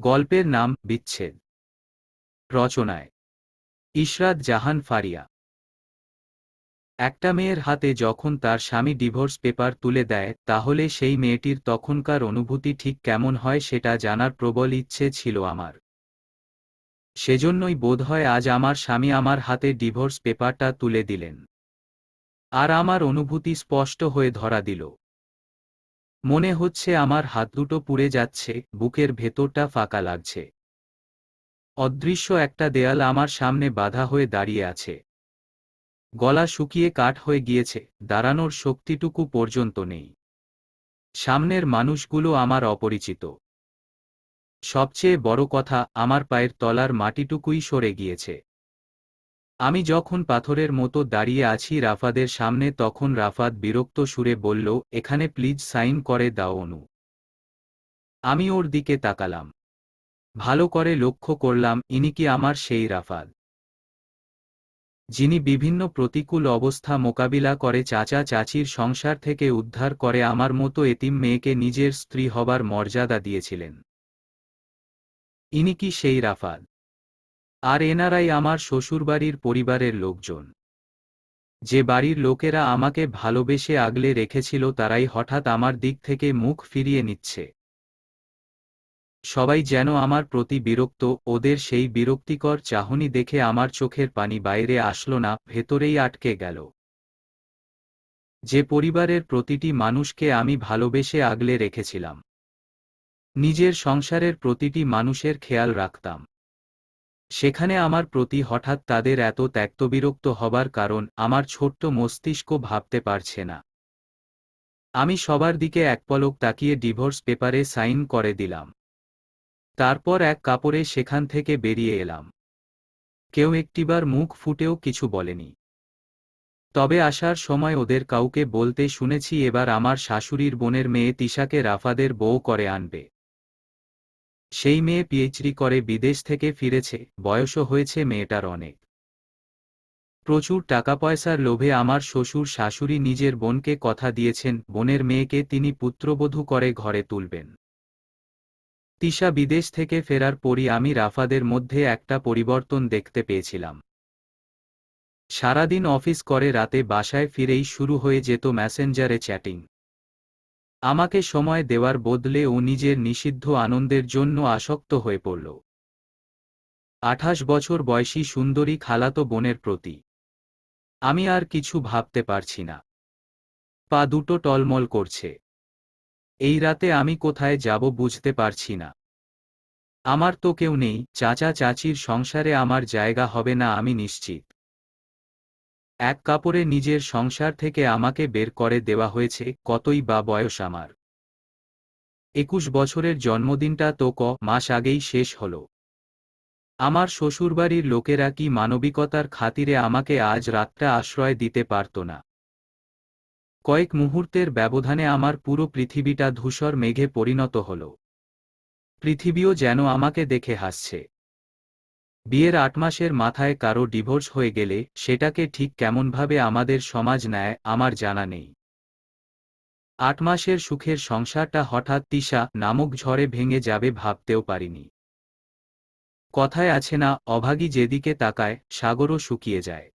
গল্পের নাম বিচ্ছেদ। রচনায় ইশরাত জাহান ফারিয়া। একটা মেয়ের হাতে যখন তার স্বামী ডিভোর্স পেপার তুলে দেয়, তাহলে সেই মেয়েটির তখনকার অনুভূতি ঠিক কেমন হয় সেটা জানার প্রবল ইচ্ছে ছিল আমার। সেজন্যই বোধ হয় আজ আমার স্বামী আমার হাতে ডিভোর্স পেপারটা তুলে দিলেন। আর আমার অনুভূতি স্পষ্ট হয়ে ধরা দিল। মনে হচ্ছে আমার হাত দুটো পুড়ে যাচ্ছে, বুকের ভেতরটা ফাঁকা লাগছে। অদৃশ্য একটা দেয়াল আমার সামনে বাধা হয়ে দাঁড়িয়ে আছে। গলা শুকিয়ে কাঠ হয়ে গিয়েছে, দাঁড়ানোর শক্তিটুকু পর্যন্ত নেই। সামনের মানুষগুলো আমার অপরিচিত। সবচেয়ে বড় কথা, আমার পায়ের তলার মাটিটুকুই সরে গিয়েছে। আমি যখন পাথরের মতো দাঁড়িয়ে আছি রাফাদের সামনে, তখন রাফাত বিরক্ত সুরে বলল, এখানে প্লিজ সাইন করে দাও অনু। আমি ওর দিকে তাকালাম। ভালো করে লক্ষ্য করলাম, ইনি কি আমার সেই রাফাদ যিনি বিভিন্ন প্রতিকূল অবস্থা মোকাবিলা করে চাচা চাচির সংসার থেকে উদ্ধার করে আমার মতো এতিম মেয়েকে নিজের স্ত্রী হবার মর্যাদা দিয়েছিলেন। ইনি কি সেই রাফাদ আর এনারাই আমার শ্বশুরবাড়ির পরিবারের লোকজন। যে বাড়ির লোকেরা আমাকে ভালোবেসে আগলে রেখেছিল তারাই হঠাৎ আমার দিক থেকে মুখ ফিরিয়ে নিচ্ছে। সবাই যেন আমার প্রতি বিরক্ত, ওদের সেই বিরক্তিকর চাহনি দেখে আমার চোখের পানি বাইরে আসলো না, ভেতরেই আটকে গেল। যে পরিবারের প্রতিটি মানুষকে আমি ভালোবেসে আগলে রেখেছিলাম। নিজের সংসারের প্রতিটি মানুষের খেয়াল রাখতাম। সেখানে আমার প্রতি হঠাৎ তাদের এত ত্যক্তবিরক্ত হবার কারণ আমার ছোট্ট মস্তিষ্ক ভাবতে পারছে না। আমি সবার দিকে এক পলক তাকিয়ে ডিভোর্স পেপারে সাইন করে দিলাম। তারপর এক কাপড়ে সেখান থেকে বেরিয়ে এলাম। কেউ একটিবার মুখ ফুটেও কিছু বলেনি। তবে আসার সময় ওদের কাউকে বলতে শুনেছি এবার আমার শাশুড়ির বোনের মেয়ে তিশাকে রাফাদের বউ করে আনবে। সেই মেয়ে পিএইচডি করে বিদেশ থেকে ফিরেছে, বয়সও হয়েছে মেয়েটার অনেক। প্রচুর টাকা পয়সার লোভে আমার শ্বশুর শাশুড়ি নিজের বোনকে কথা দিয়েছেন, বোনের মেয়েকে তিনি পুত্রবধূ করে ঘরে তুলবেন। তিশা বিদেশ থেকে ফেরার পরই আমি রাফাদের মধ্যে একটা পরিবর্তন দেখতে পেয়েছিলাম। সারাদিন অফিস করে রাতে বাসায় ফিরেই শুরু হয়ে যেত ম্যাসেঞ্জারে চ্যাটিং। আমাকে সময় দেওয়ার বদলে ও নিজের নিষিদ্ধ আনন্দের জন্য আসক্ত হয়ে পড়ল। আঠাশ বছর বয়সী সুন্দরী খালাতো বোনের প্রতি। আমি আর কিছু ভাবতে পারছি না। পা দুটো টলমল করছে। এই রাতে আমি কোথায় যাব বুঝতে পারছি না। আমার তো কেউ নেই, চাচা চাচির সংসারে আমার জায়গা হবে না আমি নিশ্চিত। এক কাপড়ে নিজের সংসার থেকে আমাকে বের করে দেওয়া হয়েছে, কতই বা বয়স আমার। একুশ বছরের জন্মদিনটা তো ক মাস আগেই শেষ হল। আমার শ্বশুরবাড়ির লোকেরা কি মানবিকতার খাতিরে আমাকে আজ রাতটা আশ্রয় দিতে পারত না। কয়েক মুহূর্তের ব্যবধানে আমার পুরো পৃথিবীটা ধূসর মেঘে পরিণত হল। পৃথিবীও যেন আমাকে দেখে হাসছে। বিয়ের আট মাসের মাথায় কারও ডিভোর্স হয়ে গেলে সেটাকে ঠিক কেমনভাবে আমাদের সমাজ নেয়, আমার জানা নেই। আট মাসের সুখের সংসারটা হঠাৎ তিসা নামক ঝড়ে ভেঙে যাবে ভাবতেও পারিনি। কথায় আছে না, অভাগী যেদিকে তাকায়, সাগরও শুকিয়ে যায়।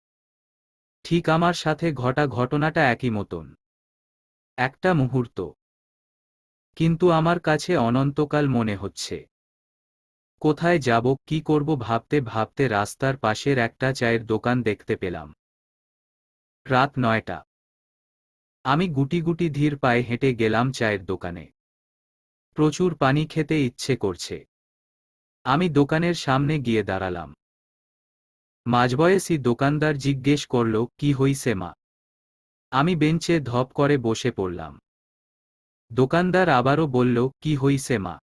ঠিক আমার সাথে ঘটা ঘটনাটা একই মতন। একটা মুহূর্ত। কিন্তু আমার কাছে অনন্তকাল মনে হচ্ছে। কোথায় যাব, কি করব ভাবতে ভাবতে রাস্তার পাশের একটা চায়ের দোকান দেখতে পেলাম। রাত নয়টা। আমি গুটি গুটি ধীর পায়ে হেঁটে গেলাম চায়ের দোকানে। প্রচুর পানি খেতে ইচ্ছে করছে। আমি দোকানের সামনে গিয়ে দাঁড়ালাম। মাঝবয়সী দোকানদার জিজ্ঞেস করল, কি হইছে মা? আমি বেঞ্চে ধপ করে বসে পড়লাম। দোকানদার আবারও বলল, কি হইছে মা?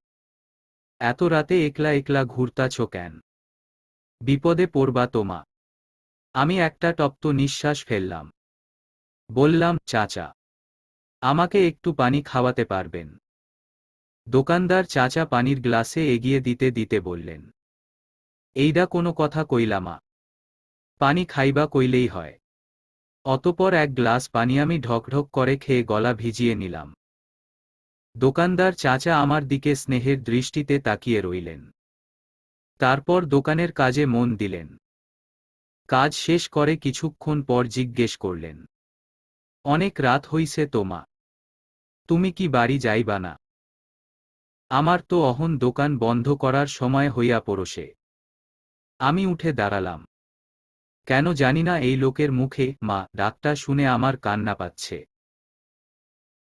এত রাতে একলা একলা ঘুরতাছ কেন? বিপদে পড়বা তোমা। আমি একটা টপ্ত নিঃশ্বাস ফেললাম। বললাম, চাচা, আমাকে একটু পানি খাওয়াতে পারবেন? দোকানদার চাচা পানির গ্লাসে এগিয়ে দিতে দিতে বললেন, এইডা কোনো কথা কইলামা পানি খাইবা কইলেই হয়। অতপর এক গ্লাস পানি আমি ঢকঢক করে খেয়ে গলা ভিজিয়ে নিলাম। দোকানদার চাচা আমার দিকে স্নেহের দৃষ্টিতে তাকিয়ে রইলেন। তারপর দোকানের কাজে মন দিলেন। কাজ শেষ করে কিছুক্ষণ পর জিজ্ঞেস করলেন, অনেক রাত হইছে তোমা তুমি কি বাড়ি যাইবা না? আমার তো অহন দোকান বন্ধ করার সময় হইয়া পড়োশে আমি উঠে দাঁড়ালাম। কেন জানি না এই লোকের মুখে মা, ডাকটা শুনে আমার কান্না পাচ্ছে।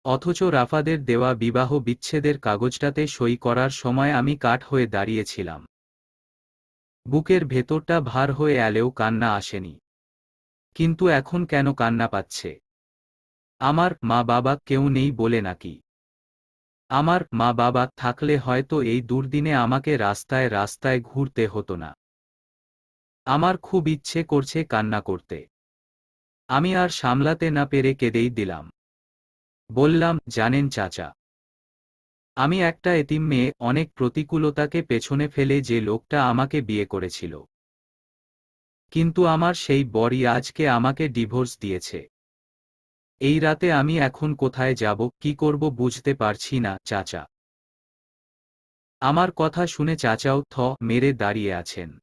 অথচ রাফাদের দেওয়া বিবাহ বিচ্ছেদের কাগজটাতে সই করার সময় আমি কাঠ হয়ে দাঁড়িয়েছিলাম। বুকের ভেতরটা ভার হয়ে এলেও কান্না আসেনি। কিন্তু এখন কেন কান্না পাচ্ছে? আমার মা বাবা কেউ নেই বলে নাকি? আমার মা বাবা থাকলে হয়তো এই দুর্দিনে আমাকে রাস্তায় রাস্তায় ঘুরতে হতো না। আমার খুব ইচ্ছে করছে কান্না করতে। আমি আর সামলাতে না পেরে কেঁদেই দিলাম। বললাম, জানেন চাচা। আমি একটা এতিম মেয়ে, অনেক প্রতিকূলতাকে পেছনে ফেলে যে লোকটা আমাকে বিয়ে করেছিল। কিন্তু আমার সেই বরই আজকে আমাকে ডিভোর্স দিয়েছে। এই রাতে আমি এখন কোথায় যাব, কি করব বুঝতে পারছি না, চাচা। আমার কথা শুনে চাচাও থ, মেরে দাঁড়িয়ে আছেন।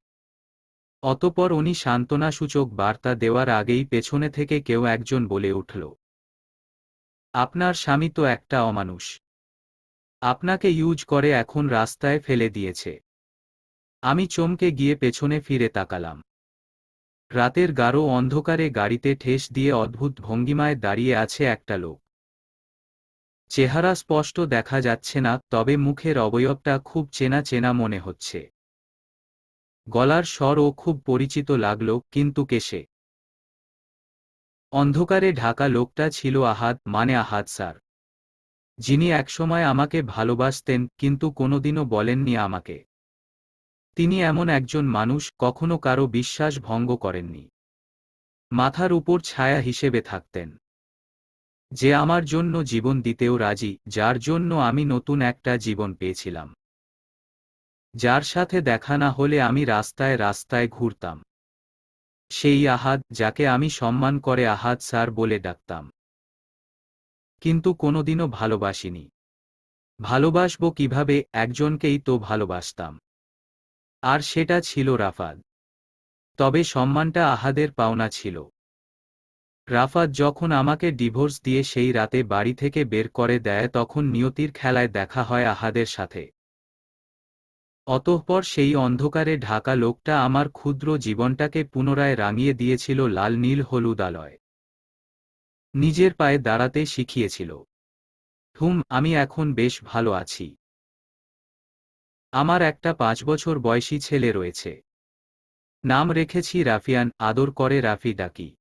অতপর উনি সান্ত্বনাসূচক বার্তা দেওয়ার আগেই পেছনে থেকে কেউ একজন বলে উঠল। আপনার স্বামী তো একটা অমানুষ। আপনাকে ইউজ করে এখন রাস্তায় ফেলে দিয়েছে। আমি চমকে গিয়ে পেছনে ফিরে তাকালাম। রাতের গাঢ় অন্ধকারে গাড়িতে ঠেস দিয়ে অদ্ভুত ভঙ্গিমায় দাঁড়িয়ে আছে একটা লোক। চেহারা স্পষ্ট দেখা যাচ্ছে না, তবে মুখের অবয়বটা খুব চেনা চেনা মনে হচ্ছে। গলার স্বরও খুব পরিচিত লাগল, কিন্তু কেসে অন্ধকারে ঢাকা লোকটা ছিল আহাদ মানে আহাদ স্যার। যিনি একসময় আমাকে ভালোবাসতেন, কিন্তু কোনোদিনও বলেননি আমাকে। তিনি এমন একজন মানুষ, কখনো কারও বিশ্বাস ভঙ্গ করেননি। মাথার উপর ছায়া হিসেবে থাকতেন। যে আমার জন্য জীবন দিতেও রাজি, যার জন্য আমি নতুন একটা জীবন পেয়েছিলাম। যার সাথে দেখা না হলে আমি রাস্তায় রাস্তায় ঘুরতাম। সেই আহাদ যাকে আমি সম্মান করে আহাদ স্যার বলে ডাকতাম। কিন্তু কোনোদিনও ভালোবাসিনি। ভালোবাসব কীভাবে? একজনকেই তো ভালোবাসতাম। আর সেটা ছিল রাফাদ তবে সম্মানটা আহাদের পাওনা ছিল। রাফাদ যখন আমাকে ডিভোর্স দিয়ে সেই রাতে বাড়ি থেকে বের করে দেয় তখন নিয়তির খেলায় দেখা হয় আহাদের সাথে। অতঃপর সেই অন্ধকারে ঢাকা লোকটা আমার ক্ষুদ্র জীবনটাকে পুনরায় রাঙিয়ে দিয়েছিল লাল নীল হলুদ আলয়। নিজের পায়ে দাঁড়াতে শিখিয়েছিল। হুম, আমি এখন বেশ ভালো আছি। আমার একটা পাঁচ বছর বয়সী ছেলে রয়েছে। নাম রেখেছি রাফিয়ান, আদর করে রাফি ডাকি।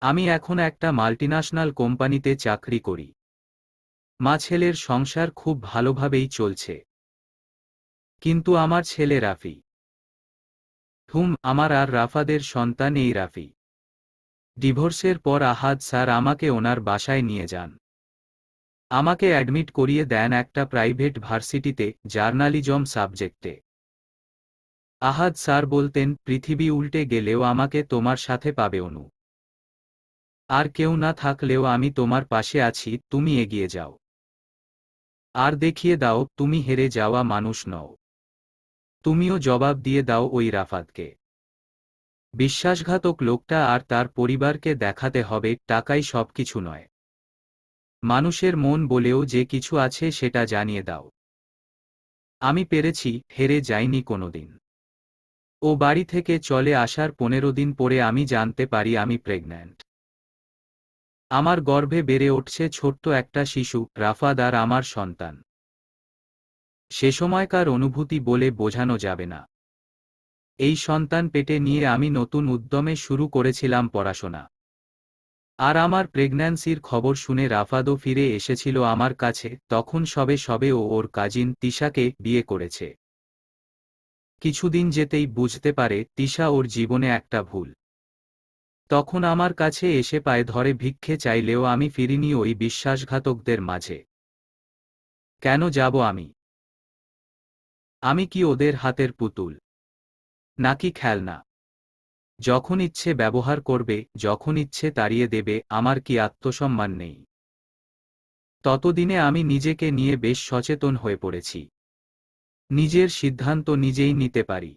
আমি এখন একটা মাল্টিন্যাশনাল কোম্পানিতে চাকরি করি। মা ছেলের সংসার খুব ভালোভাবেই চলছে। কিন্তু আমার ছেলে রাফি। হুম, আমার আর রাফাদের সন্তান এই রাফি। ডিভোর্সের পর আহাদ স্যার আমাকে ওনার বাসায় নিয়ে যান। আমাকে অ্যাডমিট করিয়ে দেন একটা প্রাইভেট ভার্সিটিতে, জার্নালিজম সাবজেক্টে। আহাদ স্যার বলতেন, পৃথিবী উল্টে গেলেও আমাকে তোমার সাথে পাবে অনু। আর কেউ না থাকলেও আমি তোমার পাশে আছি, তুমি এগিয়ে যাও। আর দেখিয়ে দাও, তুমি হেরে যাওয়া মানুষ নও। তুমিও জবাব দিয়ে দাও ওই রাফাতকে। বিশ্বাসঘাতক লোকটা আর তার পরিবারকে দেখাতে হবে, টাকাই সবকিছু নয়। মানুষের মন বলেও যে কিছু আছে সেটা জানিয়ে দাও। আমি পেরেছি, হেরে যাইনি কোনোদিন। ও বাড়ি থেকে চলে আসার পনেরো দিন পরে আমি জানতে পারি আমি প্রেগন্যান্ট। আমার গর্ভে বেড়ে উঠছে ছোট্ট একটা শিশু রাফাদ আর আমার সন্তান। সে সময়কার অনুভূতি বলে বোঝানো যাবে না। এই সন্তান পেটে নিয়ে আমি নতুন উদ্যমে শুরু করেছিলাম পড়াশোনা। আর আমার প্রেগন্যান্সির খবর শুনে রাফাদও ফিরে এসেছিল আমার কাছে, তখন সবে সবে ও ওর কাজিন তিশাকে বিয়ে করেছে। কিছুদিন যেতেই বুঝতে পারে তিশা ওর জীবনে একটা ভুল। তখন আমার কাছে এসে পায়ে ধরে ভিক্ষে চাইলেও আমি ফিরিনি ওই বিশ্বাসঘাতকদের মাঝে। কেন যাব আমি? আমি কি ওদের হাতের পুতুল? নাকি খেলনা? যখন ইচ্ছে ব্যবহার করবে, যখন ইচ্ছে তাড়িয়ে দেবে, আমার কি আত্মসম্মান নেই? ততদিনে আমি নিজেকে নিয়ে বেশ সচেতন হয়ে পড়েছি। নিজের সিদ্ধান্ত নিজেই নিতে পারি।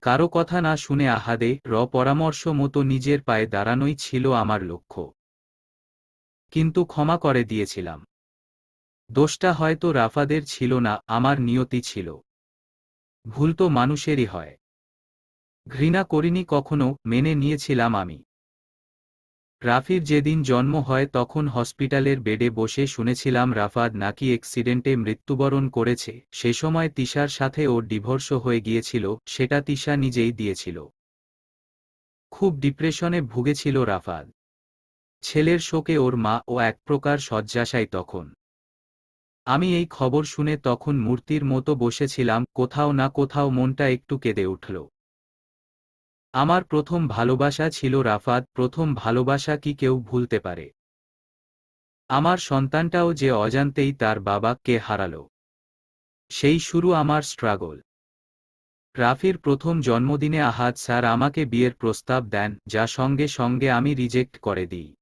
কারও কথা না শুনে আহাদে, র পরামর্শ মতো নিজের পায়ে দাঁড়ানোই ছিল আমার লক্ষ্য। কিন্তু ক্ষমা করে দিয়েছিলাম। দোষটা হয়তো রাফাদের ছিল না, আমার নিয়তি ছিল। ভুল তো মানুষেরই হয়। ঘৃণা করিনি কখনো, মেনে নিয়েছিলাম আমি। রাফির যেদিন জন্ম হয় তখন হসপিটালের বেডে বসে শুনেছিলাম রাফাদ নাকি অ্যাক্সিডেন্টে মৃত্যুবরণ করেছে, সে সময় তিশার সাথে ওর ডিভোর্স হয়ে গিয়েছিল, সেটা তিশা নিজেই দিয়েছিল। খুব ডিপ্রেশনে ভুগেছিল রাফাদ। ছেলের শোকে ওর মা ও এক প্রকার শয্যাশায় তখন। আমি এই খবর শুনে তখন মূর্তির মতো বসেছিলাম, কোথাও না কোথাও মনটা একটু কেঁদে উঠল। আমার প্রথম ভালোবাসা ছিল রাফাত, প্রথম ভালোবাসা কি কেউ ভুলতে পারে। আমার সন্তানটাও যে অজান্তেই তার বাবাকে হারালো। সেই শুরু আমার স্ট্রাগল রাফির প্রথম জন্মদিনে আহাদ স্যার আমাকে বিয়ের প্রস্তাব দেন, যা সঙ্গে সঙ্গে আমি রিজেক্ট করে দিই।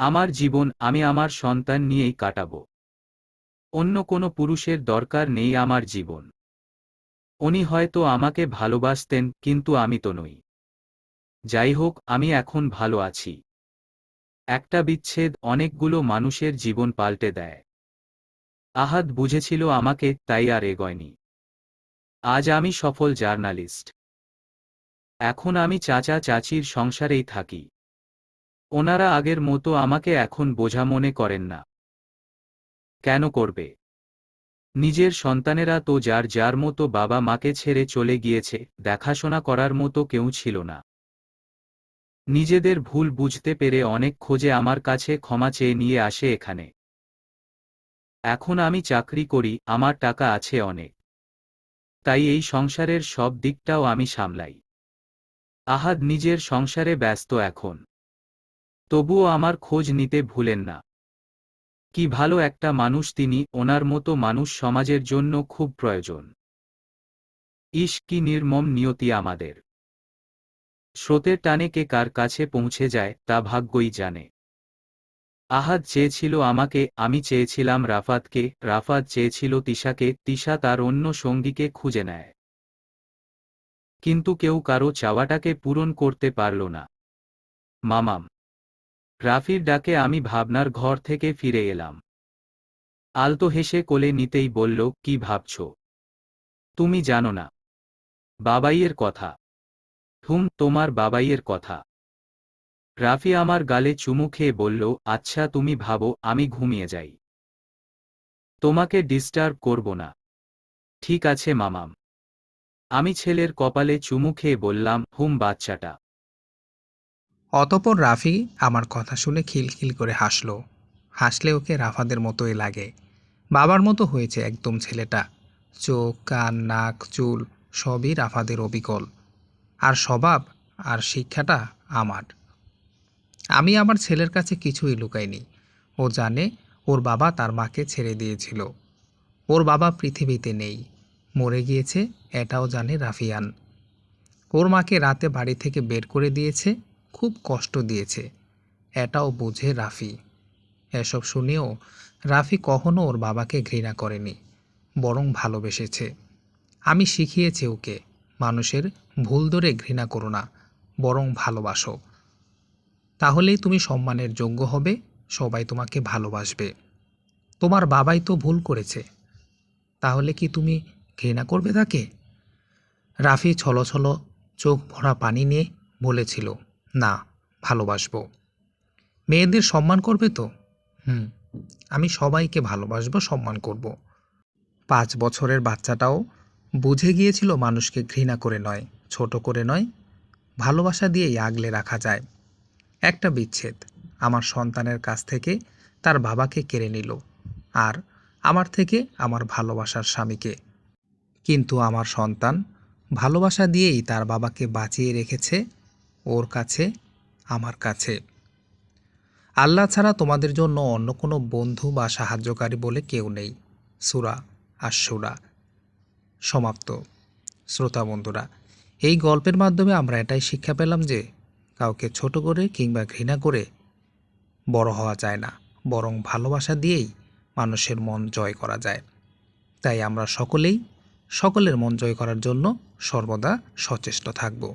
আমার জীবন, আমি আমার সন্তান নিয়েই কাটাব। অন্য কোনো পুরুষের দরকার নেই আমার জীবন। উনি হয়তো আমাকে ভালোবাসতেন, কিন্তু আমি তো নই। যাই হোক, আমি এখন ভালো আছি। একটা বিচ্ছেদ অনেকগুলো মানুষের জীবন পাল্টে দেয়। আহাদ বুঝেছিল আমাকে, তাই আর এগোয়নি। আজ আমি সফল জার্নালিস্ট। এখন আমি চাচা চাচির সংসারেই থাকি। ওনারা আগের মতো আমাকে এখন বোঝা মনে করেন না। কেন করবে? নিজের সন্তানেরা তো যার যার মতো বাবা মাকে ছেড়ে চলে গিয়েছে, দেখাশোনা করার মতো কেউ ছিল না। নিজেদের ভুল বুঝতে পেরে অনেক খোঁজে আমার কাছে ক্ষমা চেয়ে নিয়ে আসে এখানে। এখন আমি চাকরি করি, আমার টাকা আছে অনেক। তাই এই সংসারের সব দিকটাও আমি সামলাই। আহাদ নিজের সংসারে ব্যস্ত এখন। তবুও আমার খোঁজ নিতে ভুলেন না। কি ভালো একটা মানুষ তিনি, ওনার মতো মানুষ সমাজের জন্য খুব প্রয়োজন। ইস, কি নির্মম নিয়তি আমাদের। স্রোতের টানে কে কার কাছে পৌঁছে যায়, তা ভাগ্যই জানে। আহাদ চেয়েছিল আমাকে, আমি চেয়েছিলাম রাফাতকে, রাফাত চেয়েছিল তিশাকে, তিশা তার অন্য সঙ্গীকে খুঁজে নেয়। কিন্তু কেউ কারও চাওয়াটাকে পূরণ করতে পারল না। মামাম রাফির ডাকে আমি ভাবনার ঘর থেকে ফিরে এলাম। আলতো হেসে কোলে নিতেই বলল, কি ভাবছ? তুমি জানো না। বাবাইয়ের কথা। হুম, তোমার বাবাইয়ের কথা রাফি আমার গালে চুমু খেয়ে বলল আচ্ছা তুমি ভাবো, আমি ঘুমিয়ে যাই। তোমাকে ডিস্টার্ব করব না। ঠিক আছে, মামাম। আমি ছেলের কপালে চুমু খেয়ে বললাম, হুম, বাচ্চাটা। অতপর রাফি আমার কথা শুনে খিলখিল করে হাসলো। হাসলে ওকে রাফাদের মতোই লাগে। বাবার মতো হয়েছে একদম ছেলেটা। চোখ, কান, নাক, চুল সবই রাফাদের অবিকল। আর স্বভাব আর শিক্ষাটা আমার। আমি আমার ছেলের কাছে কিছুই লুকাইনি। ও জানে ওর বাবা তার মাকে ছেড়ে দিয়েছিল। ওর বাবা পৃথিবীতে নেই। মরে গিয়েছে, এটাও জানে রাফিয়ান। ওর মাকে রাতে বাড়ি থেকে বের করে দিয়েছে খুব কষ্ট দিয়েছে। এটাও বুঝে রাফি। এসব শুনেও রাফি কখনো ওর বাবাকে ঘৃণা করেনি, বরং ভালোবেসেছে। আমি শিখিয়েছি ওকে, মানুষের ভুল ধরে ঘৃণা করো না, বরং ভালোবাসো। তাহলেই তুমি সম্মানের যোগ্য হবে, সবাই তোমাকে ভালোবাসবে। তোমার বাবাই তো ভুল করেছে, তাহলে কি তুমি ঘৃণা করবে তাকে? রাফি ছলো ছলো চোখ ভরা পানি নিয়ে বলেছিল না, ভালোবাসবো। মেয়েদের সম্মান করবে তো? হুম, আমি সবাইকে ভালোবাসবো, সম্মান করব। পাঁচ বছরের বাচ্চাটাও বুঝে গিয়েছিল মানুষকে ঘৃণা করে নয়, ছোট করে নয়, ভালোবাসা দিয়েই আগলে রাখা যায়। একটা বিচ্ছেদ, আমার সন্তানের কাছ থেকে তার বাবাকে কেড়ে নিল আর আমার থেকে আমার ভালোবাসার স্বামীকে। কিন্তু আমার সন্তান ভালোবাসা দিয়েই তার বাবাকে বাঁচিয়ে রেখেছে ওর কাছে, আমার কাছে। আল্লাহ ছাড়া তোমাদের জন্য অন্য কোনো বন্ধু বা সাহায্যকারী বলে কেউ নেই। সুরা আর সুরা সমাপ্ত। শ্রোতা বন্ধুরা, এই গল্পের মাধ্যমে আমরা এটাই শিক্ষা পেলাম যে, কাউকে ছোট করে কিংবা ঘৃণা করে বড় হওয়া যায় না। বরং ভালোবাসা দিয়েই মানুষের মন জয় করা যায়। তাই আমরা সকলেই সকলের মন জয় করার জন্য সর্বদা সচেষ্ট থাকব।